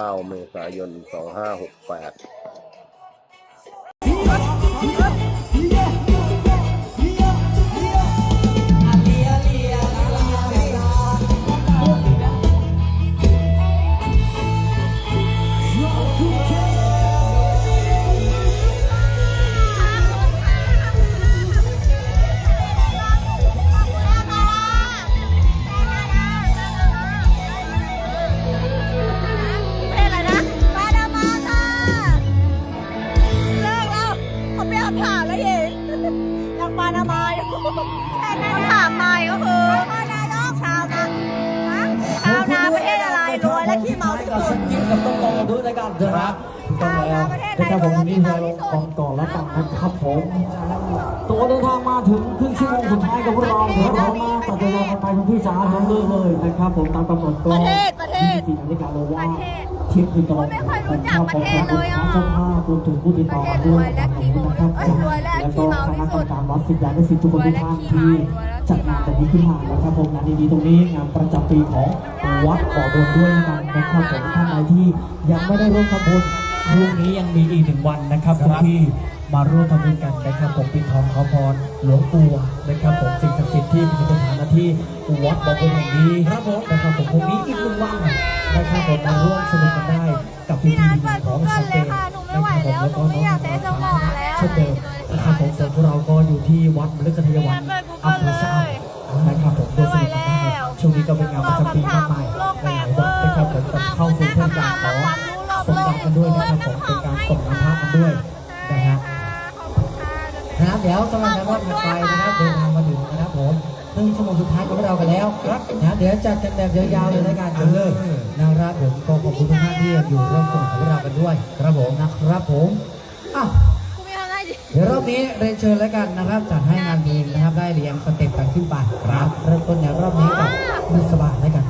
9 เมษายน 2568 นะครับถูกต้องแล้วนะครับผมนนี้เราลงกองก่อแล้วกันนะครับผมตัวเดินทางมาถึงครึ่งชั่วโมงสุดท้ายกับพวกเราเดี๋ยวเรามาตัดเวลากันไปคุณพี่จ๋าทำเลยเลยนะครับ ผมตามกำหนดก็ประเทศประเทศ24นาฬิกาเราว่าเที่ยงคืนตรงไม่ค่อยรู้จักประเทศเลยอะเจ้าภาพรวมถึงผู้ติดต่อด้วยนะครับแล้วก็คณะกรรมการวัดสิทธิ์ยาและสิทธิ์ทุกคนทุกท่านที่ จัดงานแบบนี้ขึ้นมานะครับผมงานดีๆตรงนี้งานประจำปีของวัดบ่อบุญด้วยกันนะครับผมท่านใดที่ยังไม่ได้ร่วมทำบุญพรุ่งนี้ยังมีอีกหนึ่งวันนะครับผมที่มาร่วมทำบุญกันนะครับผมปิดทองขอพรหลวงปู่นะครับผมสิ่งศักดิ์สิทธิ์ที่เป็นสถานที่วัดบ่อบุญแห่งนี้ครับผมนะครับผมพรุ่งนี้อีกหนึ่งวันนะครับผมมาร่วมสนุกกันได้กับพิธีดีๆของสมเด็จนะครับผมแล้วก็น้องๆสามคณะเช่นเดิมนะครับผมส่วนพวกเราก็อยู่ที่วัดมฤคทายวันอำเภ ๆวัดนะครับผมแต่เข้าสู่เทศกาลของสงกรานต์กันด้วยนะครับผมเป็นการส่งน้ำพระกันด้วยนะฮะนะครับเดี๋ยวสำหรับการรอบถัดไปนะครับเดินทางมาถึงนะครับผมครึ่งชั่วโมงสุดท้ายของเรากันแล้วนะครับเดี๋ยวจัดกันแบบยาวๆเลยในการจนเลิกนะครับผมก็ขอบคุณทุกท่านที่อยู่ร่วมสนุกกับเรากันด้วยครับผมนะครับผมอะกูไม่ทำได้ดิเดี๋ยวรอบนี้เรียนเชิญแล้วกันนะครับจัดให้งานเพลงนะครับได้เรียงสเต็ปกันขึ้นไปครับเริ่มต้นในรอบนี้กับมิสบาแล้วกัน